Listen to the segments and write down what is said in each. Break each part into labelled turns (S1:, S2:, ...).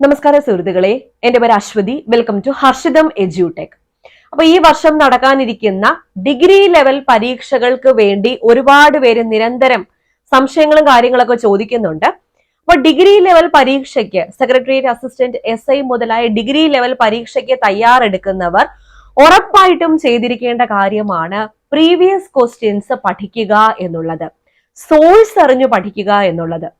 S1: നമസ്കാരം സുഹൃത്തുക്കളെ. എന്റെ പേര് അശ്വതി. വെൽക്കം ടു ഹർഷിതം എജ്യൂടെക് അപ്പൊ ഈ വർഷം നടക്കാനിരിക്കുന്ന ഡിഗ്രി ലെവൽ പരീക്ഷകൾക്ക് വേണ്ടി ഒരുപാട് പേര് നിരന്തരം സംശയങ്ങളും കാര്യങ്ങളൊക്കെ ചോദിക്കുന്നുണ്ട്. അപ്പൊ ഡിഗ്രി ലെവൽ പരീക്ഷയ്ക്ക് സെക്രട്ടേറിയറ്റ് അസിസ്റ്റന്റ് എസ് ഐ മുതലായ ഡിഗ്രി ലെവൽ പരീക്ഷയ്ക്ക് തയ്യാറെടുക്കുന്നവർ ഉറപ്പായിട്ടും ചെയ്തിരിക്കേണ്ട കാര്യമാണ് പ്രീവിയസ് ക്വസ്റ്റ്യൻസ് പഠിക്കുക എന്നുള്ളത്. സോഴ്സ് അറിഞ്ഞു പഠിക്കുക എന്നുള്ളത്.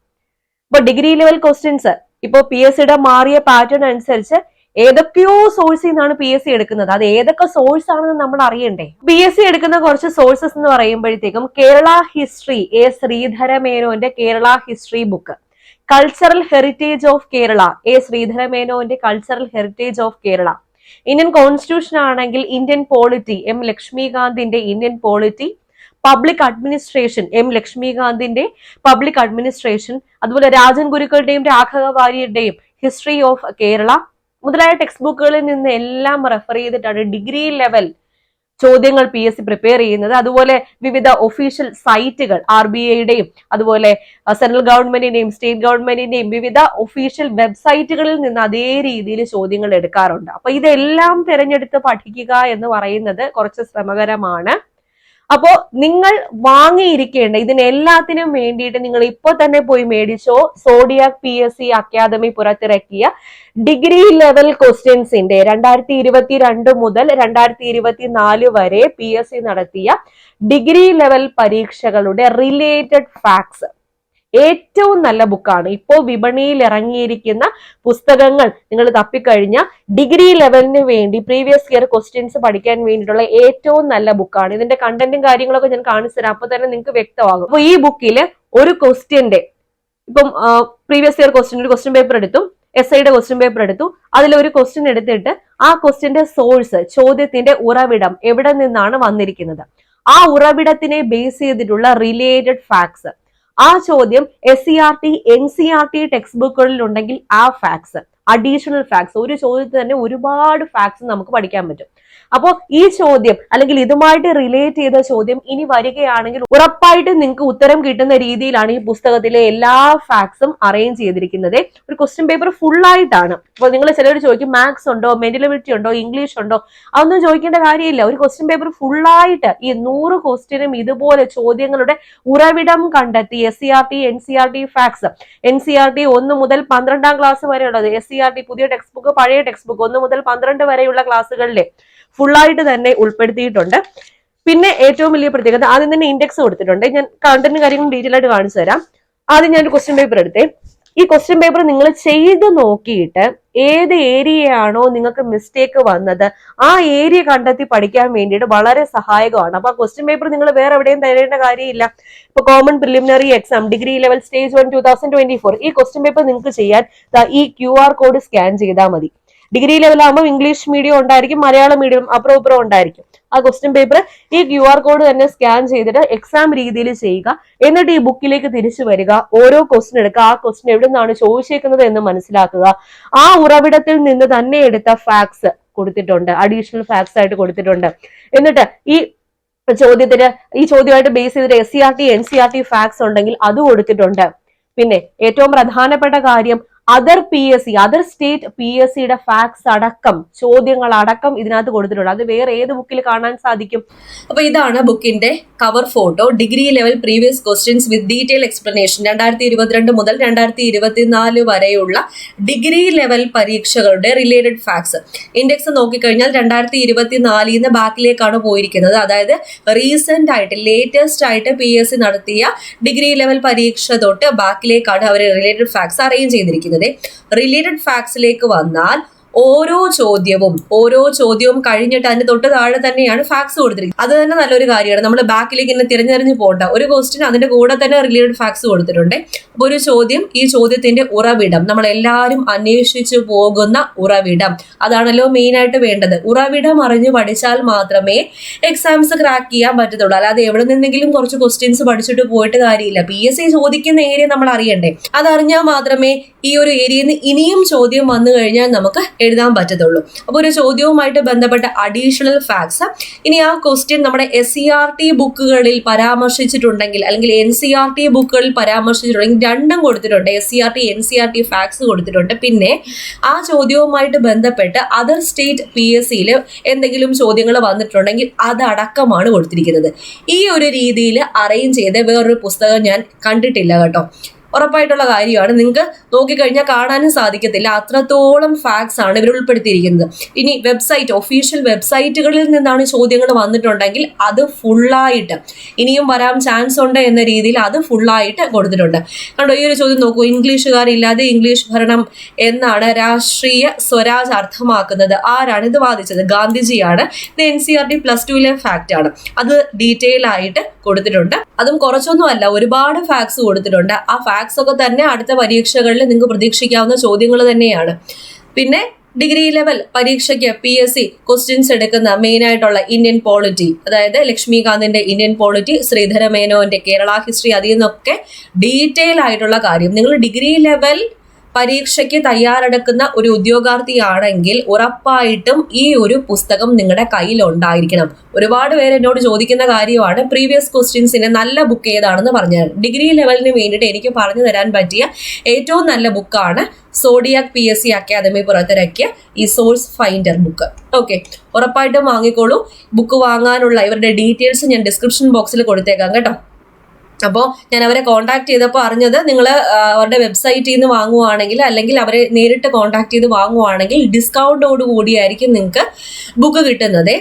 S1: ഇപ്പൊ ഡിഗ്രി ലെവൽ ക്വസ്റ്റ്യൻസ് ഇപ്പൊ പി എസ് സിയുടെ മാറിയ പാറ്റേൺ അനുസരിച്ച് ഏതൊക്കെയോ സോഴ്സിൽ നിന്നാണ് പി എസ് സി എടുക്കുന്നത്. അത് ഏതൊക്കെ സോഴ്സ് ആണെന്ന് നമ്മൾ അറിയണ്ടേ? പി എസ് സി എടുക്കുന്ന കുറച്ച് സോഴ്സസ് എന്ന് പറയുമ്പോഴത്തേക്കും കേരള ഹിസ്റ്ററി എ ശ്രീധര മേനോന്റെ Kerala history book cultural heritage of Kerala A Sreedhara മേനോന്റെ cultural heritage of Kerala Indian constitution ആണെങ്കിൽ Indian polity M ലക്ഷ്മികാന്തിന്റെ Indian polity public administration M ലക്ഷ്മികാന്തിന്റെ public administration അതുപോലെ രാജൻ ഗുരുക്കളുടെയും രാഘവ വാര്യരുടെയും ഹിസ്റ്ററി ഓഫ് കേരള മുതലായ ടെക്സ്റ്റ് ബുക്കുകളിൽ നിന്ന് എല്ലാം റെഫർ ചെയ്തിട്ടാണ് ഡിഗ്രി ലെവൽ ചോദ്യങ്ങൾ പി എസ് സി പ്രിപ്പയർ ചെയ്യുന്നത്. അതുപോലെ വിവിധ ഒഫീഷ്യൽ സൈറ്റുകൾ ആർ ബി ഐയുടെയും അതുപോലെ സെൻട്രൽ ഗവൺമെന്റിന്റെയും സ്റ്റേറ്റ് ഗവൺമെന്റിന്റെയും വിവിധ ഒഫീഷ്യൽ വെബ്സൈറ്റുകളിൽ നിന്ന് അതേ രീതിയിൽ ചോദ്യങ്ങൾ എടുക്കാറുണ്ട്. അപ്പൊ ഇതെല്ലാം തിരഞ്ഞെടുത്ത് പഠിക്കുക എന്ന് പറയുന്നത് കുറച്ച് ശ്രമകരമാണ്. അപ്പോ നിങ്ങൾ വാങ്ങിയിരിക്കേണ്ട ഇതിനെല്ലാത്തിനും വേണ്ടിയിട്ട് നിങ്ങൾ ഇപ്പൊ തന്നെ പോയി മേടിച്ചോ zodiac P S C academy പുറത്തിറക്കിയ ഡിഗ്രി ലെവൽ ക്വസ്റ്റ്യൻസിന്റെ രണ്ടായിരത്തി ഇരുപത്തി രണ്ട് മുതൽ രണ്ടായിരത്തി ഇരുപത്തി നാല് വരെ പി എസ് സി നടത്തിയ ഡിഗ്രി ലെവൽ പരീക്ഷകളുടെ റിലേറ്റഡ് ഫാക്ട്സ്. ഏറ്റവും നല്ല ബുക്കാണ്. ഇപ്പോൾ വിപണിയിൽ ഇറങ്ങിയിരിക്കുന്ന പുസ്തകങ്ങൾ നിങ്ങൾ തപ്പിക്കഴിഞ്ഞ ഡിഗ്രി ലെവലിന് വേണ്ടി പ്രീവിയസ് ഇയർ ക്വസ്റ്റ്യൻസ് പഠിക്കാൻ വേണ്ടിയിട്ടുള്ള ഏറ്റവും നല്ല ബുക്കാണ്. ഇതിന്റെ കണ്ടന്റും കാര്യങ്ങളൊക്കെ ഞാൻ കാണിച്ചു തരാം. അപ്പൊ തന്നെ നിങ്ങൾക്ക് വ്യക്തമാകും. അപ്പൊ ഈ ബുക്കിൽ ഒരു ക്വസ്റ്റ്യന്റെ ഇപ്പം പ്രീവിയസ് ഇയർ ക്വസ്റ്റ്യൻ ഒരു ക്വസ്റ്റ്യൻ പേപ്പർ എടുത്തു എസ് ഐയുടെ ക്വസ്റ്റ്യൻ പേപ്പർ എടുത്തു. അതിൽ ഒരു ക്വസ്റ്റ്യൻ എടുത്തിട്ട് ആ ക്വസ്റ്റ്യന്റെ സോഴ്സ് ചോദ്യത്തിന്റെ ഉറവിടം എവിടെ നിന്നാണ് വന്നിരിക്കുന്നത്? ആ ഉറവിടത്തിനെ ബേസ് ചെയ്തിട്ടുള്ള റിലേറ്റഡ് ഫാക്ട്സ് ആ ചോദ്യം S C R T N C R T text ബുക്കുകളിൽ ഉണ്ടെങ്കിൽ ആ ഫാക്ട്സ് അഡീഷണൽ ഫാക്ട്സ് ഒരു ചോദ്യത്തിൽ തന്നെ ഒരുപാട് ഫാക്ട്സ് നമുക്ക് പഠിക്കാൻ പറ്റും. അപ്പോൾ ഈ ചോദ്യം അല്ലെങ്കിൽ ഇതുമായിട്ട് റിലേറ്റ് ചെയ്ത ചോദ്യം ഇനി വരികയാണെങ്കിൽ ഉറപ്പായിട്ടും നിങ്ങൾക്ക് ഉത്തരം കിട്ടുന്ന രീതിയിലാണ് ഈ പുസ്തകത്തിലെ എല്ലാ ഫാക്ട്സും അറേഞ്ച് ചെയ്തിരിക്കുന്നത്. ഒരു ക്വസ്റ്റ്യൻ പേപ്പർ ഫുൾ ആയിട്ടാണ്. അപ്പോൾ നിങ്ങൾ ചിലർ ചോദിക്കും മാത്സ് ഉണ്ടോ? മെന്റലബിലിറ്റി ഉണ്ടോ? ഇംഗ്ലീഷ് ഉണ്ടോ? അതൊന്നും ചോദിക്കേണ്ട കാര്യമില്ല. ഒരു ക്വസ്റ്റ്യൻ പേപ്പർ ഫുൾ ആയിട്ട് ഈ നൂറ് ക്വസ്റ്റ്യനും ഇതുപോലെ ചോദ്യങ്ങളുടെ ഉറവിടം കണ്ടെത്തി S C R T N C R T facts N C R T ഒന്ന് മുതൽ പന്ത്രണ്ടാം ക്ലാസ് വരെയുള്ളത് എസ് സി ആർ ടി പുതിയ ടെക്സ്റ്റ് ബുക്ക് പഴയ ടെക്സ്റ്റ് ബുക്ക് ഒന്ന് മുതൽ പന്ത്രണ്ട് വരെയുള്ള ക്ലാസ്സുകളിലെ ഫുള്ളായിട്ട് തന്നെ ഉൾപ്പെടുത്തിയിട്ടുണ്ട്. പിന്നെ ഏറ്റവും വലിയ പ്രത്യേകത ആദ്യം തന്നെ ഇൻഡെക്സ് കൊടുത്തിട്ടുണ്ട്. ഞാൻ കണ്ടന്റ് കാര്യങ്ങളും ഡീറ്റെയിൽ ആയിട്ട് കാണിച്ചു തരാം. ആദ്യം ഞാൻ ക്വസ്റ്റ്യൻ പേപ്പർ എടുത്തേ. ഈ ക്വസ്റ്റ്യൻ പേപ്പർ നിങ്ങൾ ചെയ്ത് നോക്കിയിട്ട് ഏത് ഏരിയയാണോ നിങ്ങൾക്ക് മിസ്റ്റേക്ക് വന്നത് ആ ഏരിയ കണ്ടെത്തി പഠിക്കാൻ വേണ്ടിയിട്ട് വളരെ സഹായകമാണ്. അപ്പൊ ആ ക്വസ്റ്റ്യൻ പേപ്പർ നിങ്ങൾ വേറെ എവിടെയും തരേണ്ട കാര്യമില്ല. ഇപ്പൊ common preliminary exam degree level stage one two thousand twenty four ഈ ക്വസ്റ്റ്യൻ പേപ്പർ നിങ്ങൾക്ക് ചെയ്യാൻ ഈ ക്യു ആർ കോഡ് സ്കാൻ ചെയ്താൽ മതി. ഡിഗ്രി ലെവലാകുമ്പോൾ ഇംഗ്ലീഷ് മീഡിയം ഉണ്ടായിരിക്കും മലയാളം മീഡിയം അപ്പുറം ഉണ്ടായിരിക്കും. ആ ക്വസ്റ്റ്യൻ പേപ്പർ ഈ ക്യു ആർ കോഡ് തന്നെ സ്കാൻ ചെയ്തിട്ട് എക്സാം രീതിയിൽ ചെയ്യുക. എന്നിട്ട് ഈ ബുക്കിലേക്ക് തിരിച്ചു വരിക. ഓരോ ക്വസ്റ്റ്യൻ എടുക്കുക. ആ ക്വസ്റ്റ്യൻ എവിടെ നിന്നാണ് ചോദിച്ചേക്കുന്നത് എന്ന് മനസ്സിലാക്കുക. ആ ഉറവിടത്തിൽ നിന്ന് തന്നെ എടുത്ത ഫാക്സ് കൊടുത്തിട്ടുണ്ട്. അഡീഷണൽ ഫാക്സ് ആയിട്ട് കൊടുത്തിട്ടുണ്ട്. എന്നിട്ട് ഈ ചോദ്യത്തിന് ഈ ചോദ്യമായിട്ട് ബേസ് ചെയ്തിട്ട് S C R T N C R T facts ഉണ്ടെങ്കിൽ അത് കൊടുത്തിട്ടുണ്ട്. പിന്നെ ഏറ്റവും പ്രധാനപ്പെട്ട കാര്യം other P S C other state P S സിയുടെ ഫാക്ട്സ് അടക്കം ചോദ്യങ്ങൾ അടക്കം ഇതിനകത്ത് കൊടുത്തിട്ടുണ്ട്. അത് വേറെ ഏത് ബുക്കിൽ കാണാൻ സാധിക്കും?
S2: അപ്പൊ ഇതാണ് ബുക്കിന്റെ cover photo degree level previous questions with detail explanation രണ്ടായിരത്തി ഇരുപത്തിരണ്ട് മുതൽ രണ്ടായിരത്തി ഇരുപത്തിനാല് വരെയുള്ള ഡിഗ്രി ലെവൽ പരീക്ഷകളുടെ റിലേറ്റഡ് ഫാക്ട്സ് ഇൻഡെക്സ് നോക്കിക്കഴിഞ്ഞാൽ രണ്ടായിരത്തി ഇരുപത്തിനാലിൽ നിന്ന് ബാക്കിലേക്കാണ് പോയിരിക്കുന്നത്. അതായത് റീസെന്റ് ആയിട്ട് ലേറ്റസ്റ്റ് ആയിട്ട് പി എസ് സി നടത്തിയ ഡിഗ്രി ലെവൽ പരീക്ഷ തൊട്ട് ബാക്കിലേക്കാണ് അവർ റിലേറ്റഡ് ഫാക്ട്സ് അറേഞ്ച് ചെയ്തിരിക്കുന്നത്. റിലേറ്റഡ് ഫാക്ട്സിലേക്ക് വന്നാൽ ഓരോ ചോദ്യവും ഓരോ ചോദ്യവും കഴിഞ്ഞിട്ട് അതിന്റെ തൊട്ട് താഴെ തന്നെയാണ് ഫാക്സ് കൊടുത്തിരിക്കുന്നത്. അത് തന്നെ നല്ലൊരു കാര്യമാണ്. നമ്മൾ ബാക്കിലേക്ക് ഇങ്ങനെ തിരഞ്ഞെറിഞ്ഞ് പോകണ്ട. ഒരു ക്വസ്റ്റ്യൻ അതിന്റെ കൂടെ തന്നെ റിലേറ്റഡ് ഫാക്സ് കൊടുത്തിട്ടുണ്ട്. അപ്പോൾ ഒരു ചോദ്യം ഈ ചോദ്യത്തിന്റെ ഉറവിടം നമ്മൾ എല്ലാവരും അന്വേഷിച്ചു പോകുന്ന ഉറവിടം. അതാണല്ലോ മെയിൻ ആയിട്ട് വേണ്ടത്. ഉറവിടം അറിഞ്ഞു പഠിച്ചാൽ മാത്രമേ എക്സാംസ് ക്രാക്ക് ചെയ്യാൻ പറ്റത്തുള്ളൂ. അല്ലാതെ എവിടെ നിന്നെങ്കിലും കുറച്ച് ക്വസ്റ്റ്യൻസ് പഠിച്ചിട്ട് പോയിട്ട് കാര്യമില്ല. പി എസ് സി ചോദിക്കുന്ന ഏരിയ നമ്മൾ അറിയണ്ടേ. അതറിഞ്ഞാൽ മാത്രമേ ഈ ഒരു ഏരിയയിൽ നിന്ന് ഇനിയും ചോദ്യം വന്നു കഴിഞ്ഞാൽ നമുക്ക് എഴുതാൻ പറ്റത്തുള്ളൂ. അപ്പോൾ ഒരു ചോദ്യവുമായിട്ട് ബന്ധപ്പെട്ട അഡീഷണൽ ഫാക്ട്സ് ഇനി ആ ക്വസ്റ്റ്യൻ നമ്മുടെ എസ് സി ആർ ടി ബുക്കുകളിൽ പരാമർശിച്ചിട്ടുണ്ടെങ്കിൽ അല്ലെങ്കിൽ എൻ സി ആർ ടി ബുക്കുകളിൽ പരാമർശിച്ചിട്ടുണ്ടെങ്കിൽ രണ്ടും കൊടുത്തിട്ടുണ്ട്. S C R T N C R T facts കൊടുത്തിട്ടുണ്ട്. പിന്നെ ആ ചോദ്യവുമായിട്ട് ബന്ധപ്പെട്ട് അതർ സ്റ്റേറ്റ് പി എസ് സിയിൽ എന്തെങ്കിലും ചോദ്യങ്ങൾ വന്നിട്ടുണ്ടെങ്കിൽ അതടക്കമാണ് കൊടുത്തിരിക്കുന്നത്. ഈ ഒരു രീതിയിൽ അറേഞ്ച് ചെയ്ത വേറൊരു പുസ്തകം ഞാൻ കണ്ടിട്ടില്ല കേട്ടോ. ഉറപ്പായിട്ടുള്ള കാര്യമാണ്. നിങ്ങൾക്ക് നോക്കിക്കഴിഞ്ഞാൽ കാണാനും സാധിക്കത്തില്ല. അത്രത്തോളം ഫാക്ട്സ് ആണ് ഇവർ ഉൾപ്പെടുത്തിയിരിക്കുന്നത്. ഇനി വെബ്സൈറ്റ് ഒഫീഷ്യൽ വെബ്സൈറ്റുകളിൽ നിന്നാണ് ചോദ്യങ്ങൾ വന്നിട്ടുണ്ടെങ്കിൽ അത് ഫുള്ളായിട്ട് ഇനിയും വരാൻ ചാൻസ് ഉണ്ട് എന്ന രീതിയിൽ അത് ഫുള്ളായിട്ട് കൊടുത്തിട്ടുണ്ട്. കണ്ടോ ഈ ഒരു ചോദ്യം നോക്കൂ. ഇംഗ്ലീഷുകാരില്ലാതെ ഇംഗ്ലീഷ് ഭരണം എന്നാണ് രാഷ്ട്രീയ സ്വരാജ് അർത്ഥമാക്കുന്നത്. ആരാണ് ഇത് വാദിച്ചത്? ഗാന്ധിജിയാണ്. ഇത് N C R D plus ടുവിലെ fact ആണ്. അത് ഡീറ്റെയിൽ ആയിട്ട് കൊടുത്തിട്ടുണ്ട്. അതും കുറച്ചൊന്നും അല്ല ഒരുപാട് ഫാക്ട്സ് കൊടുത്തിട്ടുണ്ട്. ആ ഫാക്ട്സ് ഒക്കെ തന്നെ അടുത്ത പരീക്ഷകളിൽ നിങ്ങൾക്ക് പ്രതീക്ഷിക്കാവുന്ന ചോദ്യങ്ങൾ തന്നെയാണ്. പിന്നെ ഡിഗ്രി ലെവൽ പരീക്ഷയ്ക്ക് പി എസ് സി ക്വസ്റ്റ്യൻസ് എടുക്കുന്ന മെയിൻ ആയിട്ടുള്ള ഇന്ത്യൻ പോളിറ്റി അതായത് ലക്ഷ്മികാന്തിന്റെ ഇന്ത്യൻ പോളിറ്റി ശ്രീധര മേനോന്റെ കേരള ഹിസ്റ്ററി അതിൽ നിന്നൊക്കെ ഡീറ്റെയിൽ ആയിട്ടുള്ള കാര്യം. നിങ്ങൾ ഡിഗ്രി ലെവൽ പരീക്ഷയ്ക്ക് തയ്യാറെടുക്കുന്ന ഒരു ഉദ്യോഗാർത്ഥിയാണെങ്കിൽ ഉറപ്പായിട്ടും ഈ ഒരു പുസ്തകം നിങ്ങളുടെ കയ്യിൽ ഉണ്ടായിരിക്കണം. ഒരുപാട് പേര് എന്നോട് ചോദിക്കുന്ന കാര്യമാണ് പ്രീവിയസ് ക്വസ്റ്റ്യൻസിന് നല്ല ബുക്ക് ഏതാണെന്ന് പറഞ്ഞാൽ ഡിഗ്രി ലെവലിന് വേണ്ടിയിട്ട് എനിക്ക് പറഞ്ഞു തരാൻ പറ്റിയ ഏറ്റവും നല്ല ബുക്കാണ് zodiac P S C academy പുറത്തിറക്കിയ ഈ സോഴ്സ് ഫൈൻഡർ ബുക്ക് ഓക്കെ ഉറപ്പായിട്ടും വാങ്ങിക്കോളൂ. ബുക്ക് വാങ്ങാനുള്ള ഇവരുടെ ഡീറ്റെയിൽസ് ഞാൻ ഡിസ്ക്രിപ്ഷൻ ബോക്സിൽ കൊടുത്തേക്കാം കേട്ടോ. അപ്പോൾ ഞാൻ അവരെ കോൺടാക്ട് ചെയ്തപ്പോൾ അറിഞ്ഞത് നിങ്ങൾ അവരുടെ വെബ്സൈറ്റിൽ നിന്ന് വാങ്ങുവാണെങ്കിൽ അല്ലെങ്കിൽ അവരെ നേരിട്ട് കോൺടാക്ട് ചെയ്ത് വാങ്ങുവാണെങ്കിൽ ഡിസ്കൗണ്ടോട് കൂടിയായിരിക്കും നിങ്ങൾക്ക് ബുക്ക് കിട്ടുന്നത്.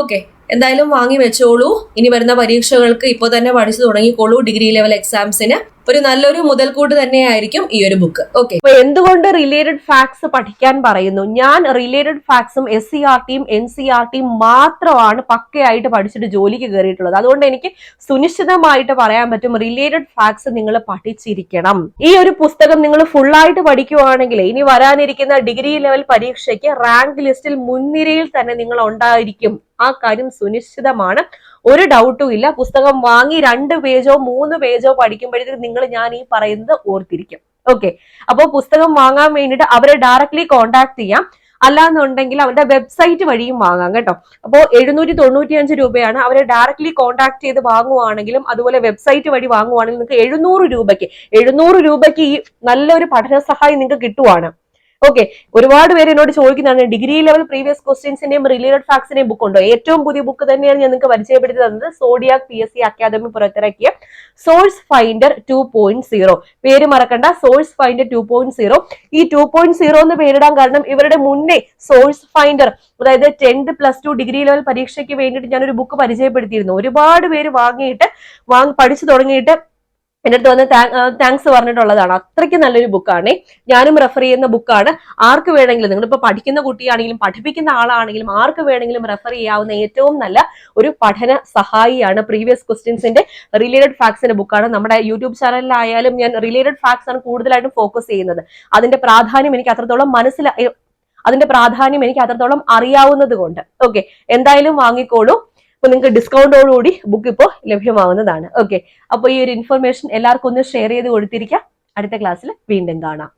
S2: ഓക്കെ എന്തായാലും വാങ്ങി വെച്ചോളൂ. ഇനി വരുന്ന പരീക്ഷകൾക്ക് ഇപ്പോൾ തന്നെ പഠിച്ചു തുടങ്ങിക്കോളൂ. ഡിഗ്രി ലെവൽ എക്സാംസിന് ഒരു നല്ലൊരു മുതൽക്കൂട്ട് തന്നെയായിരിക്കും ഈ ഒരു ബുക്ക് ഓക്കെ
S1: അപ്പൊ എന്തുകൊണ്ട് റിലേറ്റഡ് ഫാക്ട്സ് പഠിക്കാൻ പറയുന്നു? ഞാൻ റിലേറ്റഡ് ഫാക്ട്സും എസ് സി ആർ ടിയും എൻ സി ആർ ടിയും മാത്രമാണ് പക്കയായിട്ട് പഠിച്ചിട്ട് ജോലിക്ക് കയറിയിട്ടുള്ളത്. അതുകൊണ്ട് എനിക്ക് സുനിശ്ചിതമായിട്ട് പറയാൻ പറ്റും റിലേറ്റഡ് ഫാക്ട്സ് നിങ്ങൾ പഠിച്ചിരിക്കണം. ഈ ഒരു പുസ്തകം നിങ്ങൾ ഫുള്ളായിട്ട് പഠിക്കുവാണെങ്കിൽ ഇനി വരാനിരിക്കുന്ന ഡിഗ്രി ലെവൽ പരീക്ഷയ്ക്ക് റാങ്ക് ലിസ്റ്റിൽ മുൻനിരയിൽ തന്നെ നിങ്ങൾ ഉണ്ടായിരിക്കും. ആ കാര്യം സുനിശ്ചിതമാണ്. ഒരു ഡൗട്ടും ഇല്ല. പുസ്തകം വാങ്ങി രണ്ട് പേജോ മൂന്ന് പേജോ പഠിക്കുമ്പോഴത്തേക്ക് നിങ്ങൾ ഞാൻ ഈ പറയുന്നത് ഓർത്തിരിക്കും. ഓക്കെ അപ്പോൾ പുസ്തകം വാങ്ങാൻ വേണ്ടിയിട്ട് അവരെ ഡയറക്ട്ലി കോൺടാക്ട് ചെയ്യാം. അല്ലാന്നുണ്ടെങ്കിൽ അവരുടെ വെബ്സൈറ്റ് വഴിയും വാങ്ങാം കേട്ടോ. അപ്പോൾ എഴുന്നൂറ്റി തൊണ്ണൂറ്റി അഞ്ച് രൂപയാണ് അവരെ ഡയറക്ട്ലി കോൺടാക്ട് ചെയ്ത് വാങ്ങുവാണെങ്കിലും അതുപോലെ വെബ്സൈറ്റ് വഴി വാങ്ങുവാണെങ്കിലും നിങ്ങൾക്ക് എഴുന്നൂറ് രൂപയ്ക്ക് എഴുന്നൂറ് രൂപയ്ക്ക് ഈ നല്ലൊരു പഠന സഹായം നിങ്ങൾക്ക് കിട്ടുവാണ്. ഓക്കെ ഒരുപാട് പേര് എന്നോട് ചോദിക്കുന്നതാണ് ഡിഗ്രി ലെവൽ പ്രീവിയസ് ക്വസ്റ്റ്യൻസിന്റെയും റിലേറ്റഡ് ഫാക്ട്സിന്റെയും ബുക്ക് ഉണ്ടോ? ഏറ്റവും പുതിയ ബുക്ക് തന്നെയാണ് ഞാൻ നിങ്ങൾക്ക് പരിചയപ്പെടുത്തി തന്നത് zodiac P S C academy പുറത്തിറക്കിയ source finder two point zero പേര് മറക്കണ്ട source finder two point zero ഈ ടു പോയിന്റ് സീറോ എന്ന് പേരിടാൻ കാരണം ഇവരുടെ മുന്നേ സോഴ്സ് ഫൈൻഡർ അതായത് tenth plus two degree level പരീക്ഷയ്ക്ക് വേണ്ടിയിട്ട് ഞാനൊരു ബുക്ക് പരിചയപ്പെടുത്തിയിരുന്നു. ഒരുപാട് പേര് വാങ്ങിയിട്ട് വാങ്ങി പഠിച്ചു തുടങ്ങിയിട്ട് എന്റെ അടുത്ത് വന്ന് താങ്ക്സ് പറഞ്ഞിട്ടുള്ളതാണ്. അത്രയ്ക്ക് നല്ലൊരു ബുക്കാണ് ഞാനും റെഫർ ചെയ്യുന്ന ബുക്കാണ് ആർക്ക് വേണമെങ്കിലും നിങ്ങളിപ്പോൾ പഠിക്കുന്ന കുട്ടിയാണെങ്കിലും പഠിപ്പിക്കുന്ന ആളാണെങ്കിലും ആർക്ക് വേണമെങ്കിലും റെഫർ ചെയ്യാവുന്ന ഏറ്റവും നല്ല ഒരു പഠന സഹായിയാണ് പ്രീവിയസ് ക്വസ്റ്റ്യൻസിന്റെ റിലേറ്റഡ് ഫാക്ട്സിന്റെ ബുക്കാണ് നമ്മുടെ യൂട്യൂബ് ചാനലിലായാലും ഞാൻ റിലേറ്റഡ് ഫാക്ട്സ് ആണ് കൂടുതലായിട്ടും ഫോക്കസ് ചെയ്യുന്നത്. അതിന്റെ പ്രാധാന്യം എനിക്ക് അത്രത്തോളം മനസ്സിലായി അതിന്റെ പ്രാധാന്യം എനിക്ക് അത്രത്തോളം അറിയാവുന്നത് കൊണ്ട്. ഓക്കെ എന്തായാലും വാങ്ങിക്കോളൂ. അപ്പൊ നിങ്ങൾക്ക് ഡിസ്കൗണ്ടോടുകൂടി ബുക്ക് ഇപ്പോൾ ലഭ്യമാവുന്നതാണ് ഓക്കെ അപ്പോൾ ഈ ഒരു ഇൻഫർമേഷൻ എല്ലാവർക്കും ഒന്ന് ഷെയർ ചെയ്ത് കൊടുത്തിരിക്കാം. അടുത്ത ക്ലാസ്സിൽ വീണ്ടും കാണാം.